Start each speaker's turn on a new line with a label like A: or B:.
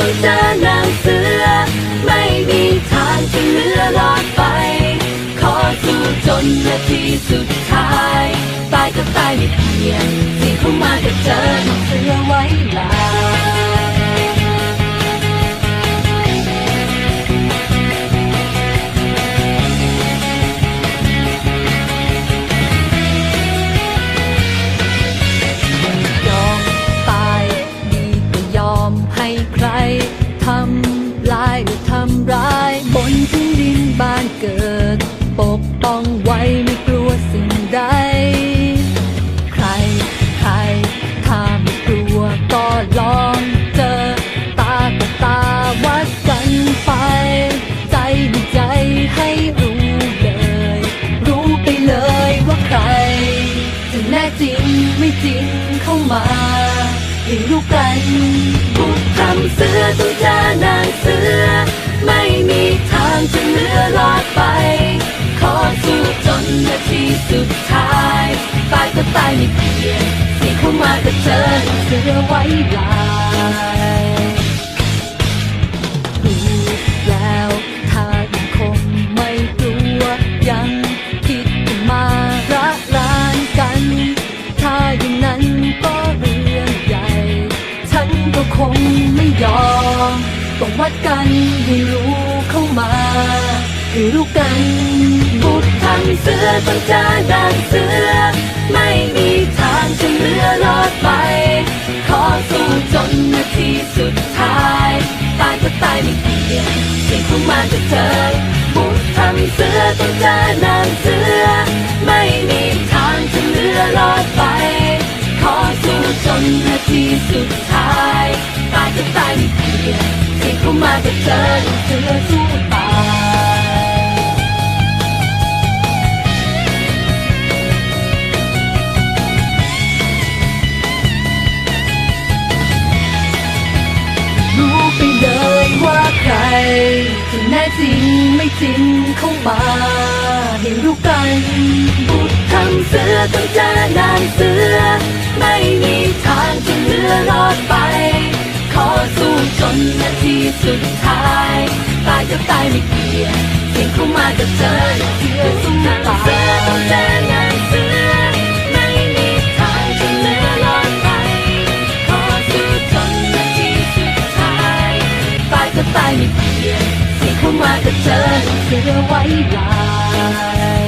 A: ต้องเจอนางเสือ ไม่มีทางจะเหลือรอดไป ขอสู้จนนาทีสุดท้าย ตายก็ตายไม่เพียงายหรือทำร้าย บนพื้นดินบ้านเกิด ปกป้องไว้ไม่กลัวสิ่งใด ใคร ใคร ถ้าไม่กลัวก็ลองเจอ ตากับตาวัดกันไป ใจในใจให้รู้เลย รู้ไปเลยว่าใคร จะแน่จริงไม่จริงเข้ามาให้รู้กันบุกทำเสือต้องเจอนางเสือ ตายก็ตายไม่เพียงสิ่งเข้ามาก็เจอเสือไว้ลายรู้แล้วถ้ายังคงไม่กลัวยังคิดจะมาระลานกัน ถ้าอย่างนั้นก็เรื่องใหญ่ ฉันก็คงไม่ยอมต้องวัดกันให้รู้เข้ามาให้รู้กันบุตรทำเสือต้องจอด่านเสือ ไม่มีทางจะเหลือรอดไป ขอสู้จนนาทีสุดท้าย ตายก็ตายไม่เกี่ยงสิ่งข้ามาจะเจอบุตรทำเสือต้องเจอนางเสือ ไม่มีทางจะเหลือรอดไป ขอสู้จนนาทีสุดท้าย ตายก็ตายไม่เกี่ยงสิ่งข้ามาจะเจอเสือสู้ จะแน่จริงไม่จริงเข้ามาให้รู้กันบุตรทำเสือต้องเจอนางเสือ ไม่มีทางจะเหลือรอดไป ขอสู้จนนาทีสุดท้าย ตายก็ตายไม่เกี่ยงสิ่งเข้ามาจะเจอเสือสู้ มายก็ตายไม่เพียงสิ่งเข้ามาก็เจอเสียไว้ลาย